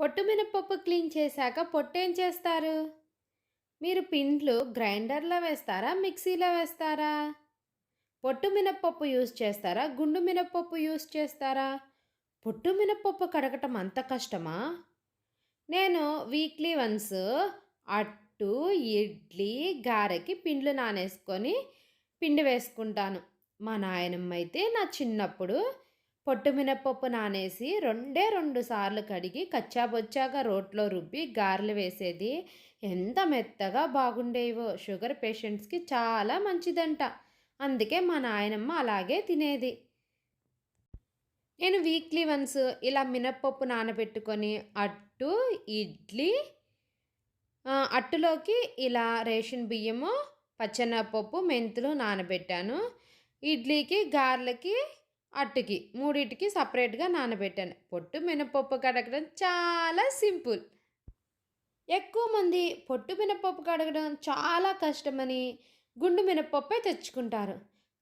పొట్టు మినపప్పు క్లీన్ చేశాక పొట్టేం చేస్తారు? మీరు పిండ్లు గ్రైండర్లో వేస్తారా మిక్సీలో వేస్తారా? పొట్టు మినపప్పు యూస్ చేస్తారా గుండు మినపప్పు యూస్ చేస్తారా? పొట్టు మినపప్పు కడగటం అంత కష్టమా? నేను వీక్లీ వన్స్ అట్టు ఇడ్లీ గారెకి పిండ్లు నానేసుకొని పిండి వేసుకుంటాను. మా నాయనమ్మ అయితే నా చిన్నప్పుడు పొట్టు మినపప్పు నానేసి రెండే రెండు సార్లు కడిగి కచ్చాబొచ్చాగా రోట్లో రుబ్బి గారెలు వేసేది. ఎంత మెత్తగా బాగుండేవో. షుగర్ పేషెంట్స్కి చాలా మంచిదంట. అందుకే మా నాయనమ్మ అలాగే తినేది. నేను వీక్లీ వన్స్ ఇలా మినప్పప్పు నానబెట్టుకొని అట్టు ఇడ్లీ అట్టులోకి ఇలా రేషన్ బియ్యము పచ్చనపప్పు మెంతులు నానబెట్టాను. ఇడ్లీకి గారెలకి అట్టుకి మూడింటికి సపరేట్గా నానబెట్టాను. పొట్టు మినపప్పు కడగడం చాలా సింపుల్. ఎక్కువ మంది పొట్టు మినపప్పు కడగడం చాలా కష్టమని గుండు మినపప్పే తెచ్చుకుంటారు.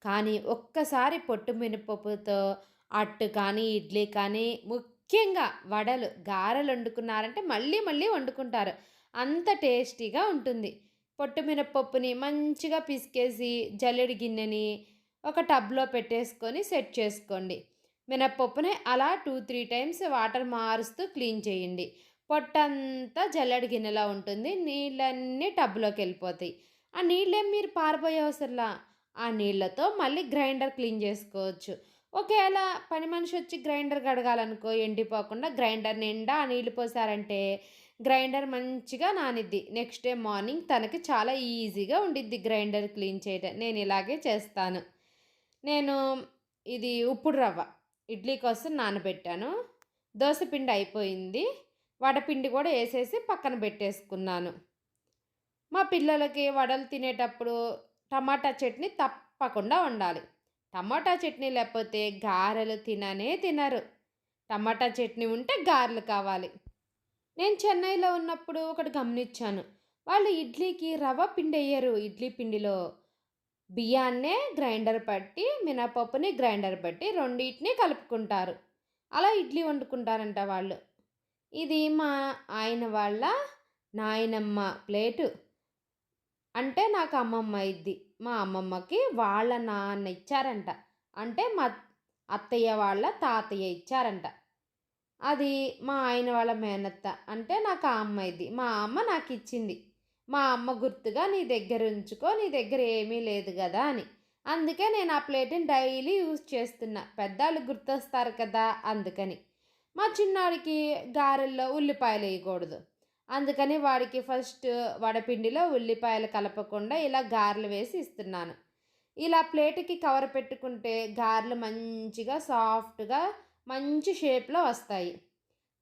కానీ ఒక్కసారి పొట్టు మినపప్పుతో అట్టు కానీ ఇడ్లీ కానీ ముఖ్యంగా వడలు గారెలు వండుకున్నారంటే మళ్ళీ మళ్ళీ వండుకుంటారు. అంత టేస్టీగా ఉంటుంది. పొట్టు మినపప్పుని మంచిగా పిసికేసి జల్లెడి గిన్నెని ఒక టబ్లో పెట్టేసుకొని సెట్ చేసుకోండి. మినప్పప్పుని అలా టూ త్రీ టైమ్స్ వాటర్ మారుస్తూ క్లీన్ చేయండి. పొట్టంతా జల్లడి గిన్నెలా ఉంటుంది. నీళ్ళన్నీ టబ్లోకి వెళ్ళిపోతాయి. ఆ నీళ్ళేం మీరు పారిపోయే అవసరంలా? ఆ నీళ్ళతో మళ్ళీ గ్రైండర్ క్లీన్ చేసుకోవచ్చు. ఒకవేళ పని మనిషి వచ్చి గ్రైండర్ కడగాలనుకో ఎండిపోకుండా గ్రైండర్ నిండా ఆ నీళ్ళు పోసారంటే గ్రైండర్ మంచిగా నానిద్ది. నెక్స్ట్ డే మార్నింగ్ తనకి చాలా ఈజీగా ఉండిద్ది గ్రైండర్ క్లీన్ చేయడం నేను ఇలాగే చేస్తాను. నేను ఇది ఉప్పుడు రవ్వ ఇడ్లీ కోసం నానబెట్టాను. దోశ పిండి అయిపోయింది. వడపిండి కూడా వేసేసి పక్కన పెట్టేసుకున్నాను. మా పిల్లలకి వడలు తినేటప్పుడు టమాటా చట్నీ తప్పకుండా ఉండాలి టమాటా చట్నీ లేకపోతే గారెలు తిననే తినరు. టమాటా చట్నీ ఉంటే గారెలు కావాలి. నేను చెన్నైలో ఉన్నప్పుడు ఒకటి గమనించాను. వాళ్ళు ఇడ్లీకి రవ్వ పిండి వేయరు. ఇడ్లీ పిండిలో బియ్యాన్నే గ్రైండర్ పట్టి మినపప్పుని గ్రైండర్ పట్టి రెండింటిని కలుపుకుంటారు. అలా ఇడ్లీ వండుకుంటారంట వాళ్ళు. ఇది మా ఆయన వాళ్ళ నాయనమ్మ ప్లేటు. అంటే నాకు అమ్మమ్మ ఇద్ది. మా అమ్మమ్మకి వాళ్ళ నాన్న ఇచ్చారంట. అంటే మా అత్తయ్య వాళ్ళ తాతయ్య ఇచ్చారంట. అది మా ఆయన వాళ్ళ మేనత్త. అంటే నాకు ఆ అమ్మ ఇది మా అమ్మ నాకు ఇచ్చింది. మా అమ్మ గుర్తుగా నీ దగ్గర ఉంచుకో నీ దగ్గర ఏమీ లేదు కదా అని. అందుకే నేను ఆ ప్లేట్ని డైలీ యూజ్ చేస్తున్నా. పెద్దవాళ్ళు గుర్తొస్తారు కదా అందుకని. మా చిన్నాడికి గారెల్లో ఉల్లిపాయలు వేయకూడదు. అందుకని వాడికి ఫస్ట్ వడపిండిలో ఉల్లిపాయలు కలపకుండా ఇలా గారెలు వేసి ఇస్తున్నాను. ఇలా ప్లేట్కి కవర్ పెట్టుకుంటే గారెలు మంచిగా సాఫ్ట్గా మంచి షేప్లో వస్తాయి.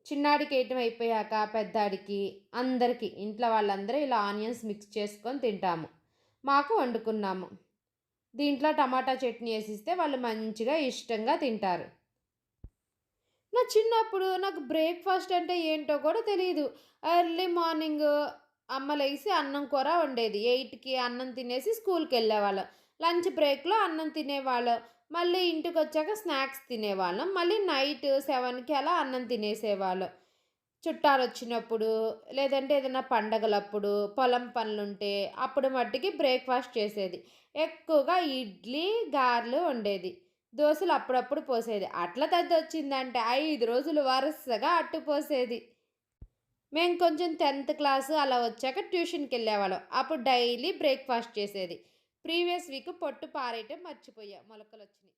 చిన్నాడికి వేయటం అయిపోయాక పెద్దాడికి అందరికీ ఇంట్లో వాళ్ళందరూ ఇలా ఆనియన్స్ మిక్స్ చేసుకొని తింటాము. మాకు వండుకున్నాము. దీంట్లో టమాటా చట్నీ వేసిస్తే వాళ్ళు మంచిగా ఇష్టంగా తింటారు. నా చిన్నప్పుడు నాకు బ్రేక్ఫాస్ట్ అంటే ఏంటో కూడా తెలియదు ఎర్లీ మార్నింగ్ అమ్మ లేసి అన్నం కూర వండేది. ఎయిట్కి అన్నం తినేసి స్కూల్కి వెళ్ళేవాళ్ళం. లంచ్ బ్రేక్లో అన్నం తినేవాళ్ళం. మళ్ళీ ఇంటికి వచ్చాక స్నాక్స్ తినేవాళ్ళం. మళ్ళీ నైట్ సెవెన్కి అలా అన్నం తినేసేవాళ్ళం. చుట్టాలు వచ్చినప్పుడు లేదంటే ఏదైనా పండగలప్పుడు పొలం పనులుంటే అప్పుడు మట్టికి బ్రేక్ఫాస్ట్ చేసేది. ఎక్కువగా ఇడ్లీ గారెలు వండేది. దోశలు అప్పుడప్పుడు పోసేది. అట్ల తద్ది వచ్చిందంటే ఐదు రోజులు వరుసగా అట్టు పోసేది. మేము కొంచెం టెన్త్ క్లాసు అలా వచ్చాక ట్యూషన్కి వెళ్ళేవాళ్ళం అప్పుడు డైలీ బ్రేక్ఫాస్ట్ చేసేది. ప్రీవియస్ వీక్ పొట్టు పారేయటం మర్చిపోయా మొలకలు వచ్చినాయి